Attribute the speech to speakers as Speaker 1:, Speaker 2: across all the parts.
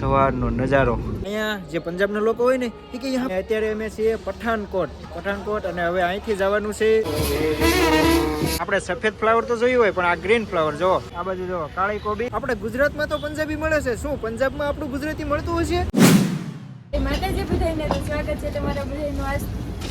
Speaker 1: સવારનો નજારો. અહીંયા જે પંજાબના લોકો હોય ને એ કે અત્યારે અમે છીએ પઠાણકોટ પઠાણકોટ અને હવે અહીંથી જવાનું છે. આપણે સફેદ ફ્લાવર તો જોયું હોય પણ આ ગ્રીન ફ્લાવર જો આ બાજુ જો કાળી કોબી. આપણે ગુજરાતમાં તો પંજાબી મળે છે. શું પંજાબમાં આપણું ગુજરાતી મળતું હશે
Speaker 2: એ માતાજી બધાને તો સ્વાગત છે તમારા બધાનું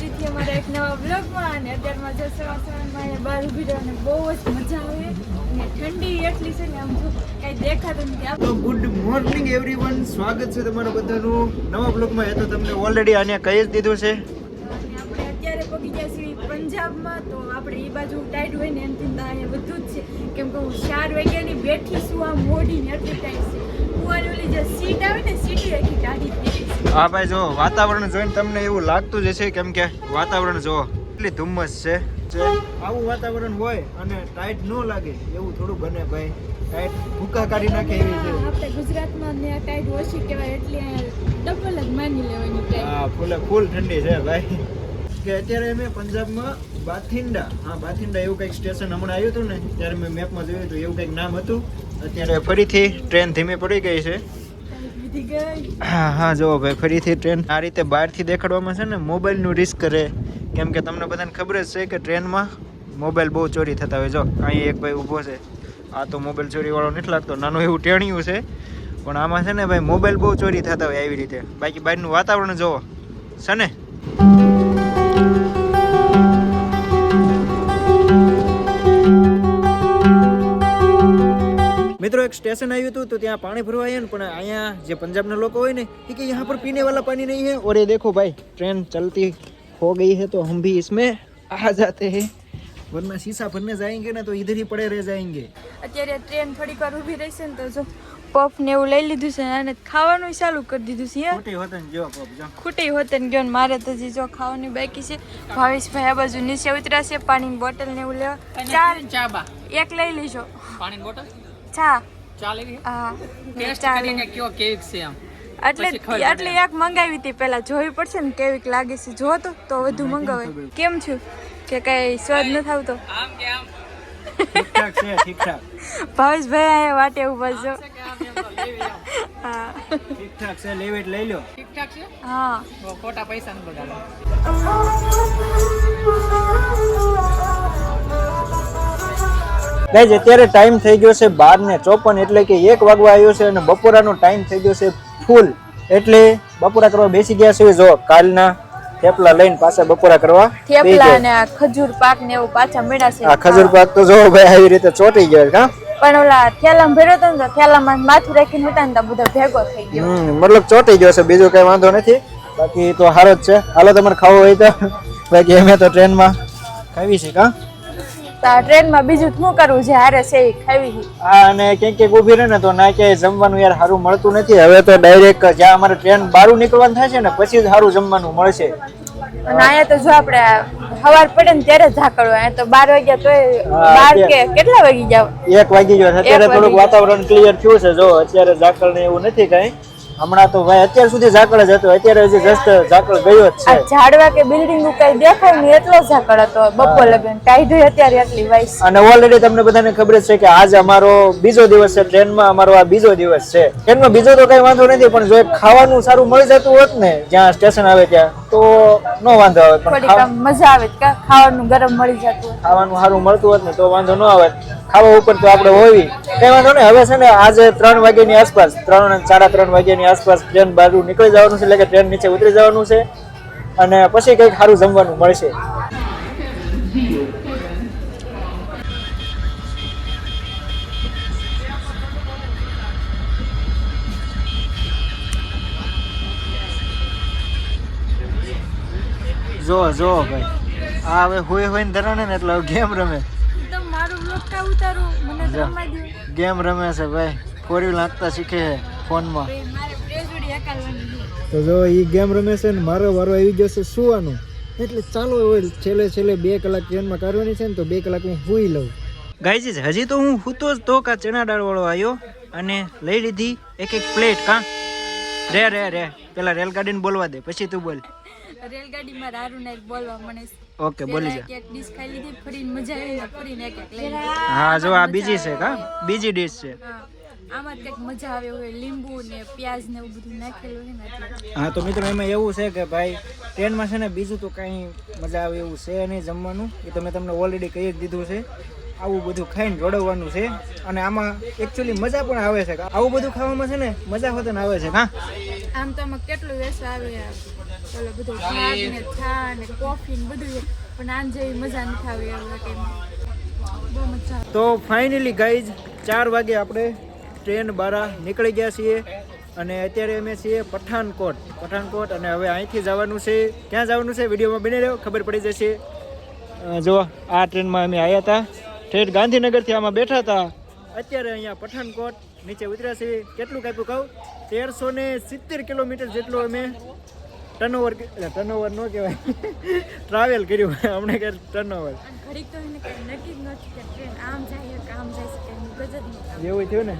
Speaker 2: ફરીથી અમારા એક નવા બ્લોગમાં અને અત્યારમાં જો સવાર સવારમાં અહીંયા બહાર ઊભી અને બહુ જ મજા આવે અને ઠંડી એટલી છે ને આમ જો કાંઈ દેખાતું નથી.
Speaker 1: તો ગુડ મોર્નિંગ એવરીવન સ્વાગત છે તમારું બધાનું. નવા બ્લોગમાં એ તો તમને ઓલરેડી આને કહી જ દીધું છે.
Speaker 2: આપણે અત્યારે પગી ગયા છીએ પંજાબમાં તો આપણે એ બાજુ ટાઈટ હોય ને એમથી અહીંયા બધું જ છે. કેમ કે હું ચાર વાગ્યાની બેઠી છું આ મોઢીને એટલી ટાઈટ છે. કુવાની ઓલી જે સીટ આવે ને
Speaker 1: હા ભાઈ જો વાતાવરણ જોઈને તમને એવું લાગતું જ હશે કેમ કે વાતાવરણ જો એટલી ધુમ્મસ છે. જે આવું વાતાવરણ હોય અને ટાઈટ ન લાગે એવું થોડું બને ભાઈ. ટાઈટ ભૂકા કાઢી નાખે એવી છે.
Speaker 2: આપણે ગુજરાતમાં ને ટાઈટ ઓછી કહેવાય એટલે ડબલ જ માની લેવાની ટાઈટ
Speaker 1: હા ફૂલે ફૂલ ઠંડી છે ભાઈ. કે અત્યારે અમે પંજાબમાં બાથિંડા હા બાથિંડા એવું કંઈક સ્ટેશન હમણાં આવ્યું હતું ને ત્યારે મેં મેપમાં જોયું હતું એવું કંઈક નામ હતું. અત્યારે ફરીથી ટ્રેન ધીમી પડી ગઈ છે. હા હા જો ભાઈ, ફરીથી ટ્રેન આ રીતે બહારથી દેખાડવામાં છે ને, મોબાઈલનું રિસ્ક કરે. કેમ કે તમને બધાને ખબર જ છે કે ટ્રેનમાં મોબાઈલ બહુ ચોરી થતા હોય. જો, અહીં એક ભાઈ ઊભો છે. આ તો મોબાઈલ ચોરીવાળો નથી લાગતો, નાનું એવું ટેણિયું છે. પણ આમાં છે ને ભાઈ, મોબાઈલ બહુ ચોરી થતા હોય આવી રીતે. બાકી બહારનું વાતાવરણ જોવો છે ને? મિત્રો એક સ્ટેશન આવ્યું હતું તો ત્યાં પાણી ભરવા આવ્યા પણ અહીંયા જે પંજાબના લોકો હોય ને એ કે યહાં પર પીને વાલા પાણી નહીં હે. ઓર દેખો ભાઈ ટ્રેન ચલતી હો ગઈ હે તો હમ ભી ઇસમે આ જાતે હે. વરના શીશા ભરને જાયંગે ને તો ઇધર ही પડે રહે જાયંગે.
Speaker 2: અત્યારે ટ્રેન થોડી વાર ઊભી રહેશે ને તો જો પફ ને એવું લઈ લીધું છે અને ખાવાનું ચાલુ કરી દીધું છે
Speaker 1: ખોટી હોતન જો પફ જો.
Speaker 2: ખોટી હોતન ગયો મારે તો જો ખાવાની બાકી છે. ભાવેશભાઈ આ બાજુ નીચે ઉતરાશે પાણીની બોટલ ને એવું લેવા. ચાર
Speaker 3: ચાબા.
Speaker 2: એક લઈ લેજો.
Speaker 3: પાણીની બોટલ?
Speaker 2: ચા.
Speaker 3: ચા લેવી
Speaker 2: હા.
Speaker 3: ટેસ્ટ કરીને કયો કેવીક છે આમ.
Speaker 2: એટલે
Speaker 3: પછી ખબર પડે.
Speaker 2: એટલે એક મંગાવી હતી પેલા જોવી પડશે ને કેવીક લાગે છે. જો તો તો વધુ મંગાવે. કેમ છું? કે કઈ સ્વાદ ન થાવતો
Speaker 3: આમ કે આમ.
Speaker 1: ઠીક ઠાક છે ઠીક ઠાક
Speaker 2: ભાવેશભાઈ અહીંયા વાટે ઊભા છો.
Speaker 3: છે કે આમ એમ તો લેવી આમ.
Speaker 2: હા.
Speaker 1: ઠીક ઠાક છે લેવી લઈ લો
Speaker 3: ઠીક ઠાક છે?
Speaker 2: હા.
Speaker 3: ખોટા પૈસા ન બગાડો
Speaker 1: ગાઈઝ અત્યારે ટાઈમ થઈ ગયો છે બાર ને ચોપન એટલે કે એક વાગવા આવ્યો છે અને બપોરાનો ટાઈમ થઈ ગયો છે ફૂલ એટલે બપોરા કરવા બેસી ગયા છે જો કાલના થેપલા લઈને પાછા બપોરા કરવા.
Speaker 2: થેપલા. ને આ ખજૂર પાક ને એવું પાછા મેળા છે.
Speaker 1: આ ખજૂર પાક તો જો ભાઈ આવી રીતે ચોટી ગયો હા.
Speaker 2: પણ ઓલા થેલામાં ભેરો તો ને થેલામાં માથું રાખીને હતા ને તો બધો ભેગો થઈ ગયો.
Speaker 1: મતલબ ચોટી ગયો છે બીજું કઈ વાંધો નથી. બાકી તો સારો જ છે. હાલો તમારે ખાવું હોય તો. બાકી અમે તો ટ્રેનમાં ખાવી છે કા
Speaker 2: ટ્રેનમાં બીજું શું કરવું છે? હારે છે એ ખાવી
Speaker 1: હા અને ક્યાંક ક્યાંક ઊભી રહે ને તો ના ક્યાંય જમવાનું યાર સારું મળતું નથી. હવે તો ડાયરેક્ટ જ્યાં અમારે ટ્રેન બારું નીકળવાનું થાય છે ને પછી જ સારું જમવાનું મળશે.
Speaker 2: અને અહીંયા તો જો આપણે સવાર પડે ને ત્યારે ઝાકળ હોય. તો બાર વાગ્યા તોય
Speaker 1: હા,
Speaker 2: બાર કે કેટલા વાગી જાવ
Speaker 1: એક વાગી ગયો અત્યારે થોડુંક વાતાવરણ ક્લિયર થયું છે. જો અત્યારે ઝાકળ ને એવું નથી કઈ. હમણાં તો ભાઈ અત્યાર સુધી ઝાકળ જ હતો. અત્યારે હજી જસ્ટ ઝાકળ ગયો જ છે.
Speaker 2: ઝાડવા કે બિલ્ડિંગ કઈ દેખાય ને એટલો ઝાકળ હતો. બપોર લગન ટાઈડ અત્યારે એટલી વાઈસ.
Speaker 1: અને ઓલરેડી તમને બધાને ખબર છે કે આજ અમારો બીજો દિવસ છે ટ્રેનમાં અમારો આ બીજો દિવસ છે. ટ્રેનમાં બીજો તો કઈ વાંધો નથી પણ જો ખાવાનું સારું મળી જતું હોત ને જ્યાં સ્ટેશન આવે ત્યાં તો નો વાંધો આવે. પણ
Speaker 2: મજા આવે કે ખાવાનું ગરમ મળી જતું
Speaker 1: ખાવાનું સારું મળતું હોત ને તો વાંધો ન આવે. ખાવા ઉપર તો આપણે હોવી. કઈ વાંધો નહીં. હવે છે ને આજે ત્રણ વાગ્યાની આસપાસ, ત્રણ સાડા ત્રણ વાગ્યાની આસપાસ ટ્રેન બહાર નીકળી જવાનું છે, એટલે કે ટ્રેન નીચે ઉતરી જવાનું છે. અને પછી કંઈક સારું જમવાનું મળશે. જો જો ભાઈ. આ હવે હોય હોય ને ધરાણે ને એટલે ગેમ રમે.
Speaker 2: બ્લોગ મને તો
Speaker 1: જા.
Speaker 2: દો.
Speaker 1: ગેમ રમે છે ભાઈ. ફોર વ્હીલ નાખતા શીખે છે ફોનમાં. તો જો એ ગેમ રમે છે ને મારો વારો આવી ગયો છે સુવાનું. એટલે ચાલો હોય છેલ્લે છેલ્લે બે કલાક ટ્રેનમાં કાઢવાની છે ને તો બે કલાક હું સુઈ લઉં. ગાઈજીસ હજી તો હું સૂતો જ તો કા ચણા દાળ વાળો આવ્યો અને લઈ લીધી એક એક પ્લેટ કા? રે રે રે. પેલા રેલગાડીને બોલવા દે પછી તું બોલ.
Speaker 2: રેલગાડીમાં રારું નાઈક બોલવા મને
Speaker 1: ઓકે બોલી જા.
Speaker 2: એક ડીશ ખાઈ લીધી ફરીને મજા આવી ફરીને એક એક લઈ
Speaker 1: હા જો આ બીજી છે કા? બીજી ડીશ છે.
Speaker 2: આમાં કંઈક મજા આવે હોય લીંબુ ને પ્યાજ ને એવું બધું નાખેલું હોય
Speaker 1: હા તો મિત્રો એમાં એવું છે કે ભાઈ ટ્રેનમાં છે ને બીજું તો કાંઈ મજા આવે એવું છે નહીં જમવાનું. એ તમે તમને ઓલરેડી કહી જ દીધું છે. આવું બધું ખાઈને જોડવવાનું છે. અને આમાં એકચ્યુઅલી મજા પણ આવે છે. આવું બધું ખાવામાં છે ને મજા હોતે આવે છે હા
Speaker 2: આમ તો આમાં કેટલું વેસ આવે ઓલો બધું ભાગ ને ચા ને કોફી ને બધું. પણ આમ જેવી મજા નથી આવે એવું આવે.
Speaker 1: તો ફાઇનલી ગાઈઝ ચાર વાગે આપણે ટ્રેન બારા નીકળી ગયા છીએ. અને અત્યારે અમે છીએ પઠાણકોટ પઠાણકોટ અને હવે અહીંથી જવાનું છે. ક્યાં જવાનું છે? વિડીયોમાં બની રહ્યો. ખબર પડી જશે. જો આ ટ્રેનમાં અમે આવ્યા હતા. ઠેઠ ગાંધીનગરથી આમાં બેઠા હતા. અત્યારે અહીંયા પઠાણકોટ નીચે ઉતર્યા છીએ. કેટલું કાપ્યું કહું? તેરસો ને સિત્તેર કિલોમીટર જેટલું અમે ટર્નઓવર ટર્નઓવર ન કહેવાય. ટ્રાવેલ કર્યું. અમને કે ટર્નઓવર
Speaker 2: ઓવર ઘડીક તો એને કંઈ નક્કી નથી કે ટ્રેન આમ જાય કે આમ જાય છે કંઈ મગજ જ નહીં કામ
Speaker 1: એવું થયું ને?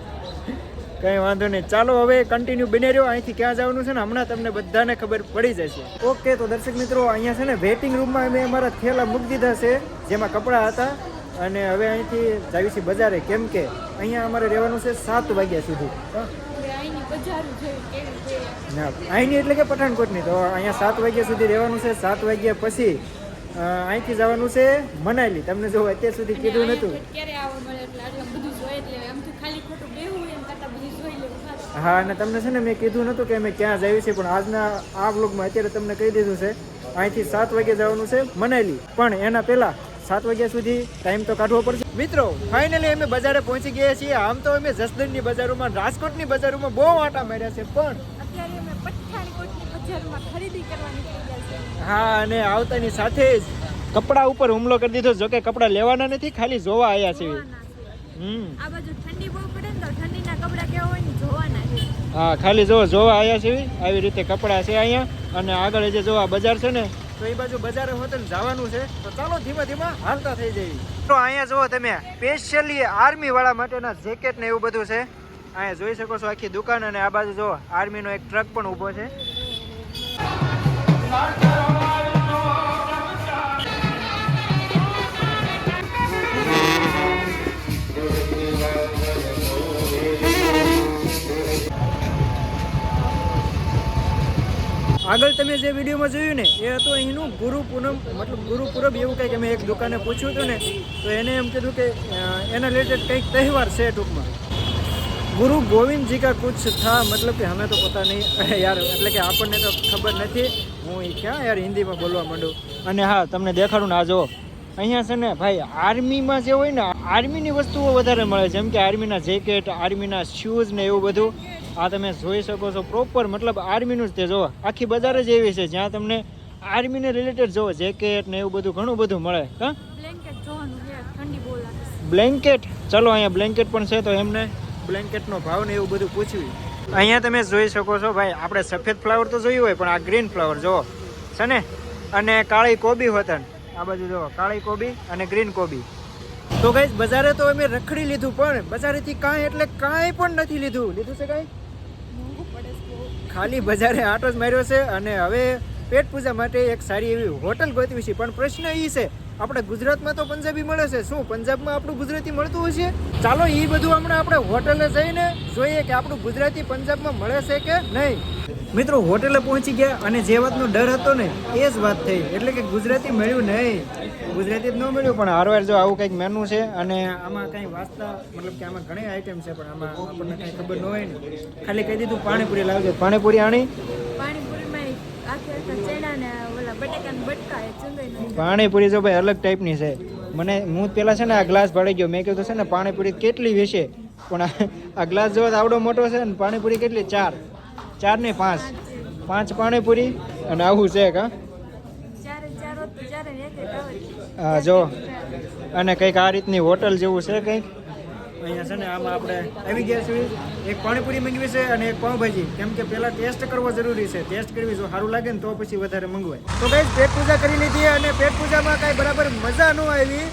Speaker 1: કઈ વાંધો નહીં. ચાલો હવે કન્ટિન્યુ બને રહ્યો. અહીંથી ક્યાં જવાનું છે ને? હમણાં તમને બધાને ખબર પડી જશે. ઓકે તો દર્શક મિત્રો અહીંયા છે ને વેઇટિંગ રૂમમાં અમે અમારા થેલા મૂકી દીધા છે જેમાં કપડાં હતા. અને હવે અહીંથી જાવી છીએ બજારે. કેમ કે અહીંયા અમારે રહેવાનું છે સાત વાગ્યા સુધી.
Speaker 2: અહીંની
Speaker 1: એટલે કે પઠાણકોટની. તો અહીંયા સાત વાગ્યા સુધી રહેવાનું છે સાત વાગ્યા પછી અહીંથી જવાનું છે મનાલી. તમને જો અત્યાર સુધી કીધું નહોતું હા અને તમને છે ને મેં કીધું નહોતું કે અમે ક્યાં જઈએ છીએ પણ આજના આ બ્લોગમાં અત્યારે તમને કહી દીધું છે અહીંથી સાત વાગે જવાનું છે મનાલી. પણ એના પહેલાં સાત વાગ્યા સુધી ટાઈમ તો કાઢવો પડશે. મિત્રો ફાઇનલી અમે બજારે પહોંચી ગયા છીએ. આમ તો અમે જસદણની બજારોમાં રાજકોટની બજારોમાં બહુ આટા માર્યા છે પણ
Speaker 2: બજારમાં ખરીદી કરવા નીકળી છે.
Speaker 1: હા અને આવતાની સાથે જ કપડા ઉપર હુમલો કરી દીધો જોકે કપડા લેવાના નથી ખાલી જોવા આવ્યા છે. હમ.
Speaker 2: આ બાજુ ઠંડી બહુ પડે ને તો ઠંડીના કપડાં કેવા હોય ને જોવાના છે.
Speaker 1: હા ખાલી જો જોવા આવ્યા છે આવી રીતે કપડાં છે અહીંયા. અને આગળ જે જોવા બજાર છે ને તો એ બાજુ બજારે હોટલ જવાનું છે તો ચાલો ધીમા ધીમા હાલતા થઈ જઈએ. તો અહીંયા જુઓ તમે સ્પેશિયલી આર્મી વાળા માટેના જેકેટ ને એવું બધું છે. અહીંયા જોઈ શકો છો આખી દુકાન અને આ બાજુ જુઓ આર્મીનો એક ટ્રક પણ ઊભો છે. આગળ તમે જે વિડીયોમાં જોયું ને, એ હતું અહીંનું ગુરુ પૂનમ, મતલબ ગુરુ પૂરબ એવું કંઈક અમે એક દુકાને પૂછ્યું હતું ને, તો એને એમ કીધું કે એના રિલેટેડ કંઈક તહેવાર છે ટૂંકમાં. ગુરુ ગોવિંદજી કા કુછ થા? મતલબ કે હમે તો પતા નહીં. યાર એટલે કે આપણને તો ખબર નથી. હું એ ક્યાં યાર હિન્દીમાં બોલવા માંડું? અને હા તમને દેખાડું ને જો. અહીંયા છે ને ભાઈ આર્મીમાં જે હોય ને આર્મીની વસ્તુઓ વધારે મળે જેમ કે આર્મીના જેકેટ આર્મીના શૂઝ ને એવું બધું. આ તમે જોઈ શકો છો પ્રોપર મતલબ આર્મીનું જ તે જો. આખી બજાર જ એવી છે જ્યાં તમને આર્મીને રિલેટેડ જો જેકેટ ને એવું બધું ઘણું બધું મળે. હા?
Speaker 2: બ્લેન્કેટ
Speaker 1: ચલો અહીંયા બ્લેન્કેટ પણ છે તો એમને. બ્લેન્કેટનો ભાવ ને એવું બધું પૂછ્યું. અહીંયા તમે જોઈ શકો છો ભાઈ આપણે સફેદ ફ્લાવર તો જોયું હોય પણ આ ગ્રીન ફ્લાવર જુઓ. છે ને? અને કાળી કોબી હોતન. આ બાજુ જો કાળી કોબી અને ગ્રીન કોબી. તો ગઈ બજારે તો અમે રખડી લીધું પણ બજારેથી કાંઈ એટલે કાંઈ પણ નથી લીધું. લીધું છે કાંઈ? ખાલી બજારે આટો જ માર્યો છે અને હવે પેટ પૂજા માટે એક સારી એવી હોટલ ગોતવી છે. પણ પ્રશ્ન એ છે આપણે ગુજરાતમાં તો પંજાબી મળે છે. શું પંજાબમાં આપણું ગુજરાતી મળતું હશે? ચાલો એ બધું હમણાં આપણે હોટલે જઈને જોઈએ કે આપણું ગુજરાતી પંજાબમાં મળે છે કે નહીં. મિત્રો હોટેલે પહોંચી ગયા અને જે વાતનો ડર હતો ને એ જ વાત થઈ. એટલે કે ગુજરાતી મળ્યું નહીં. ગુજરાતી જ ન મળ્યું પણ હારવાર જો આવું કંઈક મેનુ છે અને આમાં કંઈ વાંચતા મતલબ કે આમાં ઘણી આઈટમ છે પણ આમાં આપણને કંઈ ખબર ન હોય ને. ખાલી કહી દીધું પાણીપુરી લાવજો. પાણીપુરી આણી.
Speaker 2: પાણીપુરીમાં
Speaker 1: પાણીપુરી જો ભાઈ અલગ ટાઈપની છે. મને હું પેલા છે ને આ ગ્લાસ ભાડી ગયો. મેં કીધું છે ને પાણીપુરી કેટલી વિશે પણ આ- ગ્લાસ જોવો તો આવડો મોટો છે ને પાણીપુરી કેટલી? ચાર. ચાર ને પાંચ. પાંચ પાણીપુરી અને આવું છે કા
Speaker 2: તો.
Speaker 1: હા જો. અને કંઈક આ રીતની હોટલ જેવું છે કંઈક? અહીંયા છે ને આમાં આપણે આવી ગયા છીએ. એક પાણીપુરી મંગવી છે અને એક પાઉંભાજી. કેમ કે પહેલાં ટેસ્ટ કરવો જરૂરી છે. ટેસ્ટ કરવી જો સારું લાગે ને તો પછી વધારે મંગવાય. તો ભાઈ પેટ પૂજા કરી લીધી અને પેટ પૂજામાં કાંઈ બરાબર મજા ન આવી.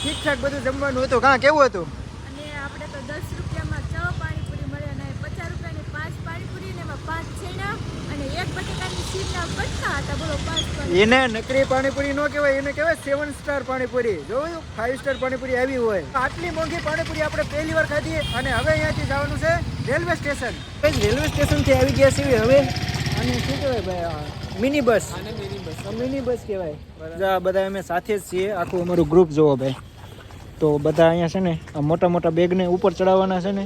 Speaker 1: ઠીકઠાક બધું જમવાનું હતું. કાં, કેવું હતું
Speaker 2: અને આપણે તો દસ રૂપિયામાં છ પાણીપુરી મળે અને પચાસ રૂપિયાની પાંચ પાણીપુરી ને એમાં પાંચ છેણા અને એક બટાકાની સીટના પટકા હતા બોલો પાંચ પાંચ
Speaker 1: એને નકરી પાણીપુરી નો કહેવાય એને કહેવાય સેવન સ્ટાર પાણીપુરી. જોયું? ફાઈવ સ્ટાર પાણીપુરી આવી હોય. આટલી મોંઘી પાણીપુરી આપણે પહેલી વાર ખાધી અને હવે અહીંયાથી જવાનું છે રેલવે સ્ટેશન. રેલવે સ્ટેશનથી આવી ગયા છીએ હવે. અને શું કહેવાય ભાઈ મિની બસ. Mini bus. કહેવાય. બધા અમે સાથે જ છીએ. આખું અમારું ગ્રુપ જોવો ભાઈ. તો બધા અહીંયા છે ને આ મોટા મોટા બેગને ઉપર ચડાવવાના છે ને.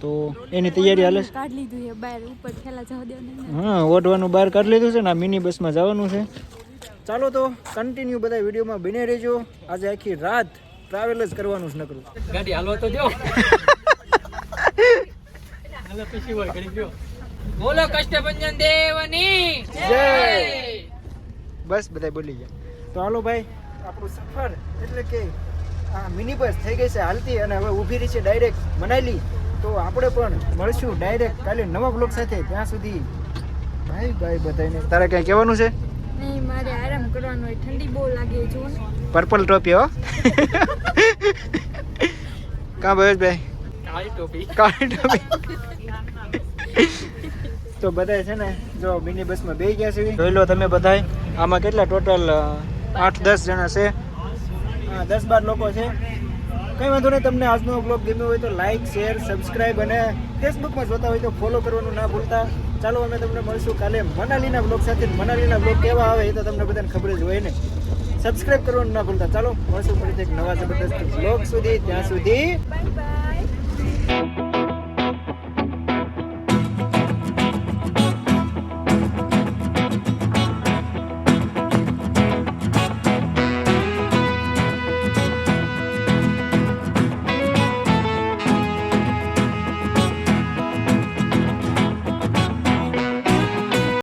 Speaker 1: તો એની તૈયારી હાલે છે?
Speaker 2: લીધું એ બહાર ઉપર થેલા જવા દેવ
Speaker 1: હા ઓઢવાનું બહાર કાઢી લીધું છે ને આ મિની બસમાં જવાનું છે. ચાલો તો કન્ટિન્યુ બધા વિડીયોમાં બને રહેજો. આજે આખી રાત ટ્રાવેલ જ કરવાનું છે નકરું.
Speaker 3: ગાડી હાલવા તો જો હાલો પછી હોય ઘડી ગયો બોલો કષ્ટભંજન દેવની.
Speaker 1: જય. બસ બધા બોલી ગયા. તો હાલો ભાઈ આપણું સફર એટલે કે આ મિની બસ થઈ ગઈ છે હાલતી અને હવે ઊભી રહી છે ડાયરેક્ટ મનાલી. તો આપણે પણ મળશું ડાયરેક્ટ કાલે નવા બ્લોગ સાથે. ત્યાં સુધી ભાઈ ભાઈ બધાને. તારે કઈ કહેવાનું છે?
Speaker 2: નહીં મારે આરામ કરવાનો હોય. ઠંડી બહુ લાગે જો
Speaker 1: પર્પલ ટોપી હો. કા ભાઈ ભાઈ?
Speaker 3: કાળી ટોપી.
Speaker 1: કાળી ટોપી. તો બધા છે ને જો મિની બસમાં બેસી ગયા છે. જોઈ લો તમે બધા આમાં કેટલા ટોટલ આઠ દસ જણા છે. હા દસ બાર લોકો છે. કંઈ વાંધો નહીં, તમને આજનો બ્લોગ ગમ્યો હોય તો લાઈક શેર સબસ્ક્રાઈબ અને ફેસબુકમાં જોતા હોય તો ફોલો કરવાનું ના ભૂલતા. ચાલો અમે તમને મળશું કાલે મનાલીના બ્લોગ સાથે. મનાલીના બ્લોગ કેવા આવે એ તો તમને બધાને ખબર જ હોય ને. સબસ્ક્રાઈબ કરવાનું ના ભૂલતા. ચાલો, મળશું ફરીથી એક નવા જબરદસ્ત બ્લોગ સુધી. ત્યાં સુધી
Speaker 2: બાય